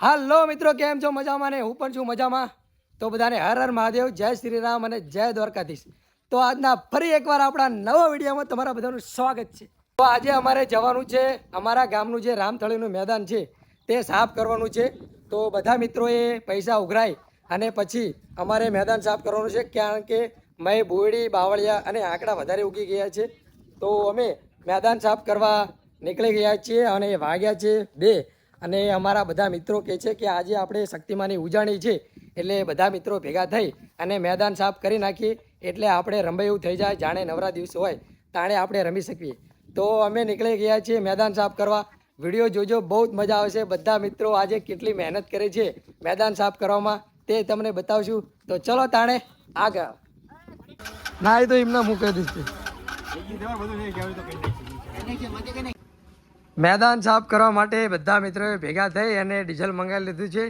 હાલો મિત્રો, કેમ છો? મજામાં ને? હું પણ છું મજામાં. તો બધાને હર હર મહાદેવ, જય શ્રી રામ અને જય દ્વારકાધીશ. તો આજના ફરી એકવાર આપણા નવા વિડીયોમાં તમારા બધાનું સ્વાગત છે. તો આજે અમારે જવાનું છે, અમારા ગામનું જે રામથળીનું મેદાન છે, તે સાફ કરવાનું છે. તો બધા મિત્રોએ પૈસા ઉઘરાય અને પછી અમારે મેદાન સાફ કરવાનું છે, કારણ કે મેં બોયડી બાવળિયા અને આંકડા વધારે ઉગી ગયા છે. તો અમે મેદાન સાફ કરવા નીકળી ગયા છીએ અને વાગ્યા છે બે. અને અમારા બધા મિત્રો કહે છે કે આજે આપણે શક્તિમાની ઉજાણી છે એટલે બધા મિત્રો ભેગા થઈ અને મેદાન સાફ કરી નાખીએ એટલે આપણે રંભાઈ થઈ જાય જાણે નવરા દિવસ હોય તાણે આપણે રમી શકીએ. તો અમે નીકળી ગયા છીએ મેદાન સાફ કરવા. વીડિયો જોજો બહુ જ મજા આવશે. બધા મિત્રો આજે કેટલી મહેનત કરે છે મેદાન સાફ કરવામાં તે તમને બતાવશું. તો ચલો તાણે આગળ. ના એ તો એમને મૂકી દઈશ મેદાન સાફ કરવા માટે બધા મિત્રોએ ભેગા થઈ અને ડીઝલ મંગાવી લીધું છે.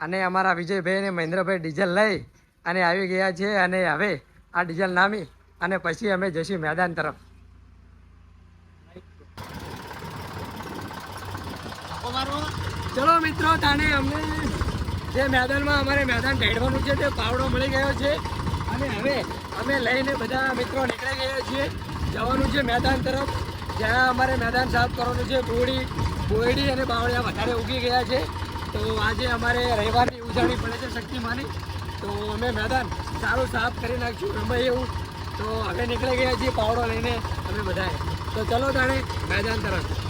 અને અમારા વિજયભાઈ અને મહેન્દ્રભાઈ ડીઝલ લઈ અને આવી ગયા છે અને હવે આ ડીઝલ નામી અને પછી અમે જઈશું મેદાન તરફ. ચલો મિત્રો તાને અમને જે મેદાનમાં અમારે મેદાન ઢેડવાનું છે તે પાવડો મળી ગયો છે. અને હવે અમે લઈને બધા મિત્રો નીકળી ગયા છીએ. જવાનું છે મેદાન તરફ. જ્યાં અમારે મેદાન સાફ કરવાનું છે બોડી બોયડી અને બાવળિયા વધારે ઉગી ગયા છે. તો આજે અમારે રવિવારની ઉજવણી પડે છે શક્તિમાની. તો અમે મેદાન સારું સાફ કરી નાખ્યું રમાય એવું. તો હવે નીકળી ગયા છીએ પાવડો લઈને અમે બધાએ. તો ચલો તાણે મેદાન તરફ.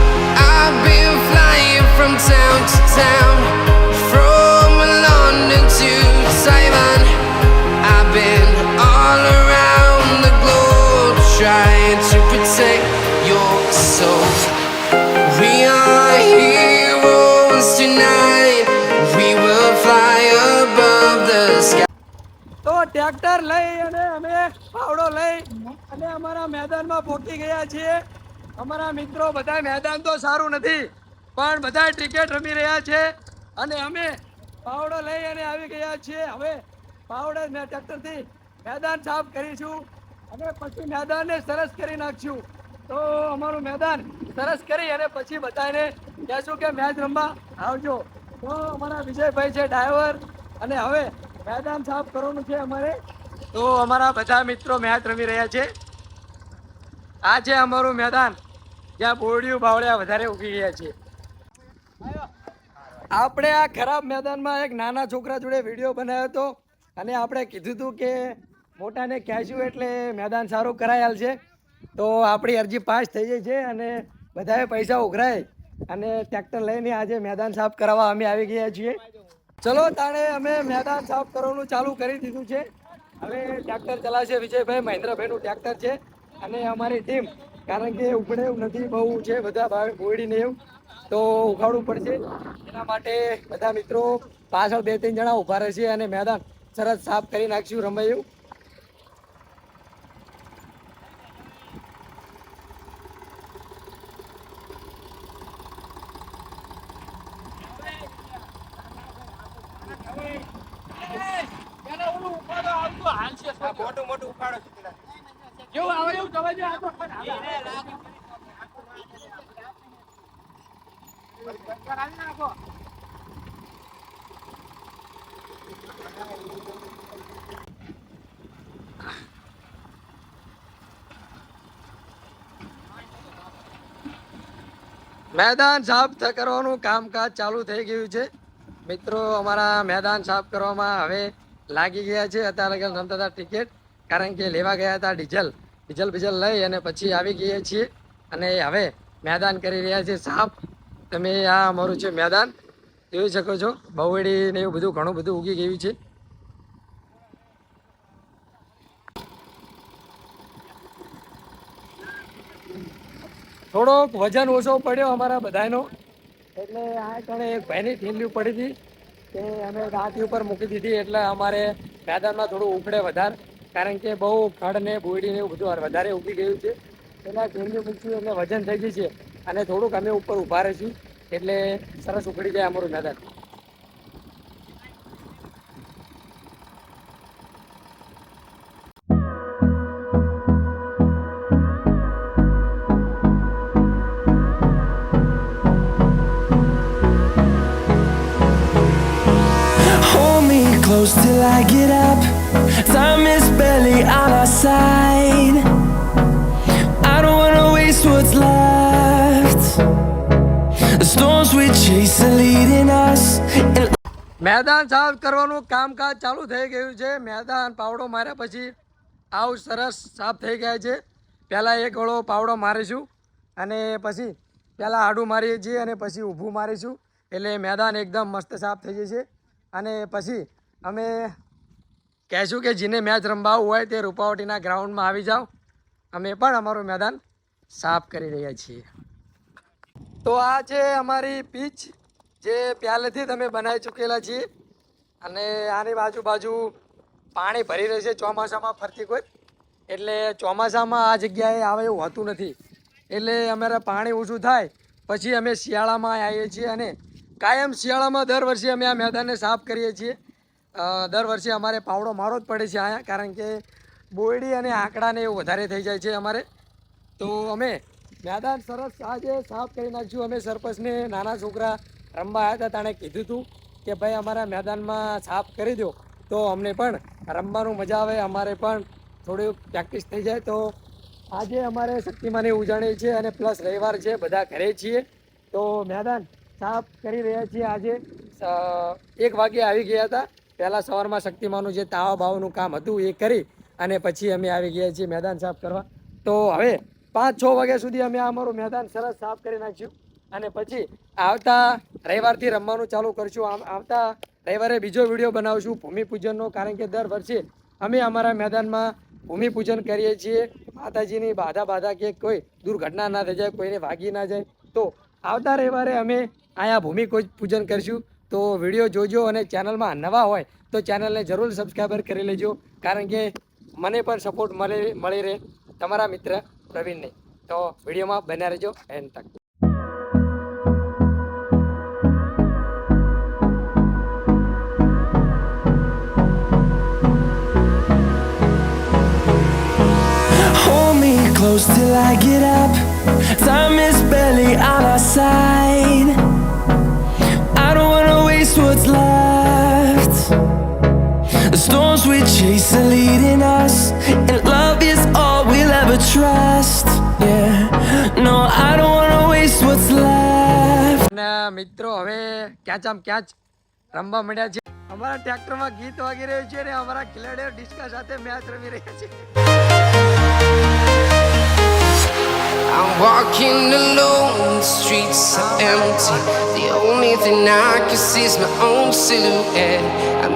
Tractor લઈ અને અમે પાવડો લઈ અને અમારા મેદાનમાં પહોંચી ગયા છીએ. અમારા મિત્રો બધા મેદાન તો સારું નથી, પણ બધા ક્રિકેટ રમી રહ્યા છે અને અમે પાવડો લઈ અને આવી ગયા છીએ. હવે પાવડે મેં ટ્રેક્ટરથી મેદાન સાફ કરીશું અને પછી મેદાનને સરસ કરી નાખશું. તો અમારું મેદાન સરસ કરી અને પછી બધાને કહેશું કે મેચ રમવા આવજો. તો અમારા વિજયભાઈ છે ડ્રાઈવર અને હવે મેદાન સાફ કરવાનું છે અમારે. તો અમારા બધા મિત્રો મેચ રમી રહ્યા છે. આ છે અમારું મેદાન જ્યાં બોરડિયું બાવળિયા વધારે ઉગી ગયા છે. આપણે આ ખરાબ મેદાનમાં એક નાના છોકરા જોડે વીડિયો બનાવ્યો હતો અને આપણે કીધું હતું કે મોટાને કહેશું એટલે મેદાન સારું કરાયેલ છે. તો આપણી અરજી પાસ થઈ ગઈ છે અને બધાએ પૈસા ઉઘરાય અને ટ્રેક્ટર લઈને આજે મેદાન સાફ કરાવવા અમે આવી ગયા છીએ. ચલો, તાણે અમે મેદાન સાફ કરવાનું ચાલુ કરી દીધું છે. હવે ટ્રેક્ટર ચલાવશે વિજયભાઈ, મહેન્દ્રભાઈનું ટ્રેક્ટર છે. અને અમારી ટીમ, કારણ કે ઉપડે નથી બહુ છે, બધા ભાવે ગોળીને એવું, તો ઉખાડવું પડશે. એના માટે બધા મિત્રો પાછળ બે ત્રણ જણા ઊભા રહેશે અને મેદાન સરસ સાફ કરી નાખશું, રમાય. મેદાન સાફ કરવાનું કામકાજ ચાલુ થઈ ગયું છે. મિત્રો અમારા મેદાન સાફ કરવામાં હવે લાગી ગયા છે અત્યારે લગન રમતા હતા ટિકિટ કારણ કે લેવા ગયા હતા ડીઝલ. ડીઝલ બીઝલ લઈ અને પછી આવી ગયા છીએ. અને હવે મેદાન કરી રહ્યા છે સાફ તમે આ અમારું છે મેદાન. જોઈ શકો છો બહુડી ને એવું બધું ઘણું બધું ઉગી ગયું છે. થોડોક વજન ઓછો પડ્યો અમારા બધાનો. એટલે આ કણે એક ભાઈની થેલીઓ પડી હતી. તે અમે રાતી ઉપર મૂકી દીધી એટલે અમારે મેદાનમાં થોડું ઉખડે વધારે, કારણ કે બહુ ખડ ને બોયડી ને એવું બધું વધારે ઉગી ગયું છે. એટલે ટેન્યું મૂકશું એટલે વજન થઈ ગયું છે. અને થોડુંક અમે ઉપર ઊભા રહીશું એટલે સરસ ઉખડી જાય અમારું મેદાન. Close till I get up. Time is barely on our side. I don't wanna waste what's left. The storms we chase are leading us. મેદાન સાફ કરવાનું કામકાજ ચાલુ થઈ ગયું છે મેદાન પાવડો માર્યા પછી આવું સરસ સાફ થઈ ગયા છે પહેલાં એક ગળો પાવડો મારીશું અને પછી પહેલાં આડું મારીએ છીએ અને પછી ઊભું મારીશું એટલે મેદાન એકદમ મસ્ત સાફ થઈ જશે અને પછી અમે કહેશું કે જેને મેચ રમવાવું હોય તે રૂપાવટીના ગ્રાઉન્ડમાં આવી જાઓ. અમે પણ અમારું મેદાન સાફ કરી રહ્યા છીએ. તો આ છે અમારી પીચ જે પહેલેથી તમે બનાવી ચૂકેલા છીએ. અને આની બાજુ પાણી ભરી રહેશે ચોમાસામાં ફરતી કોઈ. એટલે ચોમાસામાં આ જગ્યાએ આવે એવું હોતું નથી. એટલે અમારે પાણી ઓછું થાય. પછી અમે શિયાળામાં આવીએ છીએ અને કાયમ શિયાળામાં દર વર્ષે અમે આ મેદાનને સાફ કરીએ છીએ. દર વર્ષે અમારે પાવડો મારવો જ પડે છે અહીંયા, કારણ કે બોયડી અને આંકડાને એવું વધારે થઈ જાય છે અમારે. તો અમે મેદાન સરસ આજે સાફ કરી નાખ્યું. અમે સરપંચને, નાના છોકરા રમવા આવ્યા હતા, તાણે કીધું હતું કે ભાઈ અમારા મેદાનમાં સાફ કરી દો. તો અમને પણ રમવાનું મજા આવે, અમારે પણ થોડી પ્રેક્ટિસ થઈ જાય. તો આજે અમારે શક્તિમાની ઉજાણી છે અને પ્લસ રવિવાર છે, બધા ઘરે છીએ. તો મેદાન સાફ કરી રહ્યા છીએ. આજે એક વાગે આવી ગયા હતા. પહેલાં સવારમાં શક્તિમાનું જે તાવા ભાવનું કામ હતું એ કરી અને પછી અમે આવી ગયા છીએ મેદાન સાફ કરવા. તો હવે પાંચ છ વાગ્યા સુધી અમે અમારું મેદાન સરસ સાફ કરી નાખ્યું અને પછી આવતા રવિવારથી રમવાનું ચાલુ કરશું. આમ આવતા રવિવારે બીજો વીડિયો બનાવશું ભૂમિપૂજનનો, કારણ કે દર વર્ષે અમે અમારા મેદાનમાં ભૂમિપૂજન કરીએ છીએ. માતાજીની બાધા બાધા કે કોઈ દુર્ઘટના ના થઈ જાય, કોઈને વાગી ના જાય. તો આવતા રવિવારે અમે અહીંયા ભૂમિ પૂજન કરીશું. તો વીડિયો જોજો અને ચેનલમાં નવા હોય તો ચેનલને જરૂર સબસ્ક્રાઈબર કરી લેજો કારણ કે મને પણ સપોર્ટ મળે, મળી રહે તમારા મિત્ર પ્રવીણને તો વિડીયોમાં બન્યા રહેજો એન્ડ તક close till I get up. Time is barely on our side. Storms we chase are leading us, and love is all we'll ever trust. Yeah, no, I don't wanna waste what's left. અને મિત્રો હવે ક્યાં આમ ક્યાં રમવા મળ્યા છે અમારા ટ્રેક્ટરમાં ગીત વાગી રહ્યું છે અને અમારા ખેલાડીઓ ડિસ્કા સાથે મેચ રમી રહ્યા છે I'm walking alone, the streets are empty. The only thing I can see is my own silhouette.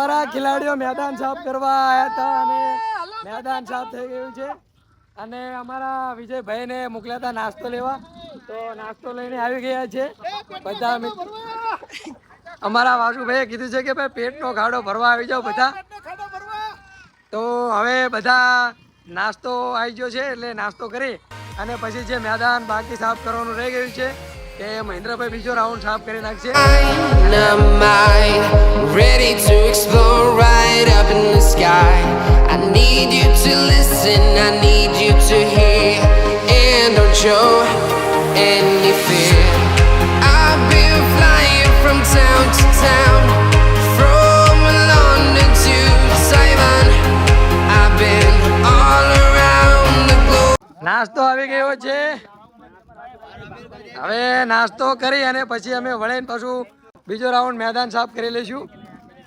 અમારા ખેલાડીઓ મેદાન સાફ કરવા આવ્યા હતા અને મેદાન સાફ થઈ ગયું છે. અને અમારા વિજયભાઈને મોકલ્યા હતા નાસ્તો લેવા. તો નાસ્તો લઈને આવી ગયા છે. બધા અમારા વાસુભાઈએ કીધું છે કે ભાઈ પેટનો ખાડો ભરવા આવી જાઓ બધા. તો હવે બધા નાસ્તો આવી ગયો છે એટલે નાસ્તો કરી અને પછી જે મેદાન બાકી સાફ કરવાનું રહી ગયું છે તે મહેન્દ્રભાઈ બીજો રાઉન્ડ સાફ કરી નાખશે Dynamite, ready to explore right up in the sky. I need you to listen, I need you to hear, and don't show any fear. I've been flying from town to town, from London to Taiwan. I've been all around. નાસ્તો આવી ગયો છે હવે નાસ્તો કરી અને પછી અમે વળીને પાછું બીજો રાઉન્ડ મેદાન સાફ કરી લઈશું.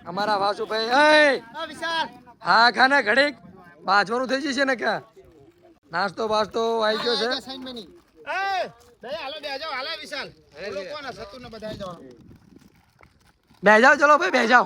અમારા વાસુભાઈ એ હા ખાને ઘડીક? બાજવાનું થઈ જશે ને ક્યાં? નાસ્તો બાસ્તો આવી ગયો છે બે જાઓ. ચલો ભાઈ બે જાઓ.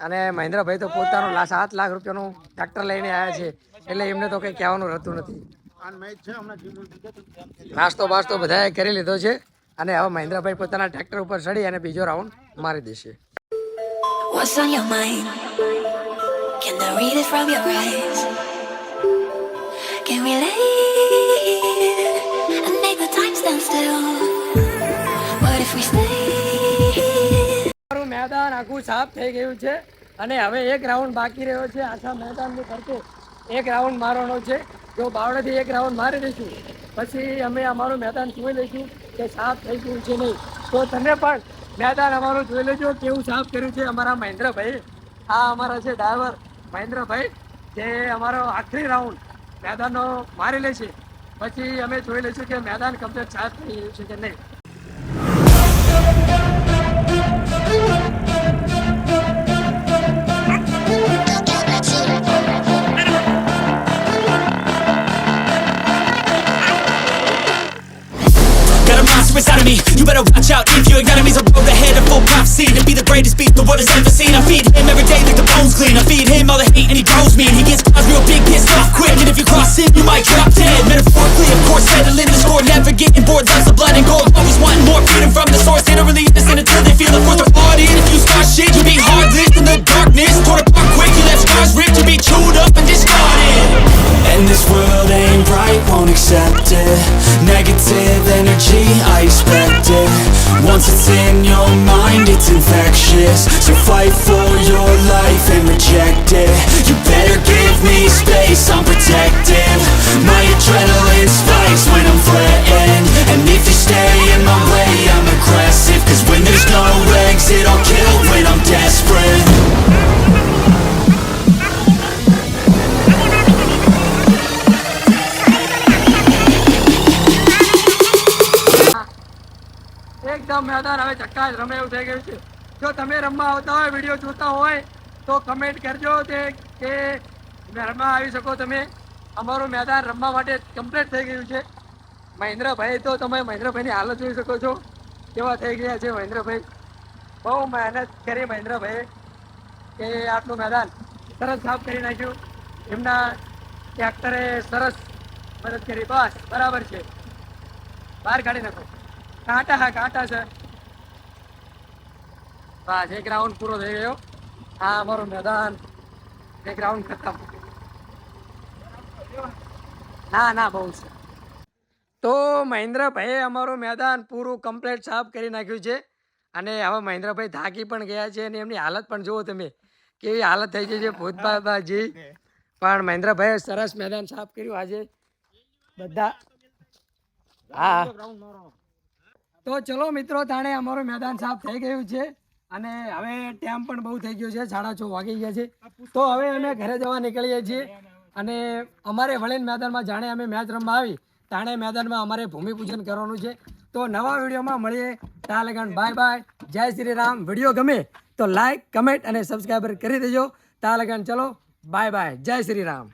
અને મહેન્દ્રભાઈ તો પોતાનું સાત લાખ રૂપિયાનું ટ્રેક્ટર લઈને આવ્યા છે એટલે એમને તો કંઈ કહેવાનું રહેતું નથી નાસ્તો બાસ્તો બધાએ કરી લીધો છે અને હવે મહેન્દ્રભાઈ પોતાના ટ્રેક્ટર ઉપર ચડી અને બીજો રાઉન્ડ મારી દેશે What's on your mind? Can I read it from your eyes? Can we leave આખું સાફ થઈ ગયું છે અને હવે એક રાઉન્ડ બાકી રહ્યો છે આખા મેદાનની ફરતે. એક રાઉન્ડ મારવાનો છે. જો બાવળેથી એક રાઉન્ડ મારી દઈશું, પછી અમે અમારું મેદાન જોઈ લઈશું કે સાફ થઈ ગયું છે નહીં. તો તમે પણ મેદાન અમારું જોઈ લેજો કેવું સાફ કર્યું છે અમારા મહેન્દ્રભાઈ. આ અમારા છે ડ્રાઈવર મહેન્દ્રભાઈ, જે અમારો આખરી રાઉન્ડ મેદાનનો મારી લે છે. પછી અમે જોઈ લઈશું કે મેદાન કમ્પ્લીટ સાફ થઈ ગયું છે કે નહીં. Inside of me, you better watch out if your enemy's a road ahead of full prophecy To be the greatest beast the world has ever seen. I feed him every day like the bones clean. I feed him all the hate and he grows me And he gets cause real big, pissed off quick. And if you cross him, you might drop dead. Metaphorically, of course, settling the score Never getting bored, loves of blood and gold Always wanting more freedom from the source. They don't really listen until they feel the force ચક્કા જ રમે એવું થઈ ગયું છે. જો તમે રમવા આવતા હોય, વીડિયો જોતા હોય, તો કમેન્ટ કરજો તે કે રમવા આવી શકો તમે. અમારું મેદાન રમવા માટે કમ્પ્લીટ થઈ ગયું છે. મહેન્દ્રભાઈ તો તમે મહેન્દ્રભાઈની હાલત જોઈ શકો છો. કેવા થઈ ગયા છે મહેન્દ્રભાઈ. બહુ મહેનત કરી મહેન્દ્રભાઈએ કે આટલું મેદાન સરસ સાફ કરી નાખ્યું. એમના ટ્રેક્ટરે સરસ મદદ કરી. બસ, બરાબર છે. બહાર કાઢી નાખો. કાંટા હા, કાંટા છે. બસ જે રાઉન્ડ પૂરો થઈ ગયો. આ અમારું મેદાન એક ગ્રાઉન્ડ ખતમ ના ના, બહુ છે. તો મહેન્દ્રભાઈએ અમારું મેદાન પૂરું કમ્પ્લીટ સાફ કરી નાખ્યું છે. અને હવે મહેન્દ્રભાઈ થાકી પણ ગયા છે અને એમની હાલત પણ જુઓ તમે. કેવી હાલત થઈ ગઈ છે ભૂતબાબાજી. પણ મહેન્દ્રભાઈએ સરસ મેદાન સાફ કર્યું આજે. બધા હા. તો ચલો મિત્રો, તાણે અમારું મેદાન સાફ થઈ ગયું છે. અને હવે ટાઈમ પણ બહુ થઈ ગયો છે સાડા છ વાગી ગયા છે. તો હવે અમે ઘરે જવા નીકળીએ છીએ અને અમારે વળેન મેદાનમાં જાણે અમે મેચ રમવા આવી, તાણે મેદાનમાં અમારે ભૂમિપૂજન કરવાનું છે. તો નવા વિડીયોમાં મળીએ. ત્યાં લગન બાય બાય. જય શ્રી રામ. વીડિયો ગમે તો લાઈક કમેન્ટ અને સબસ્ક્રાઈબર કરી દેજો. ત્યાં લગન ચલો. Bye bye. જય શ્રી રામ.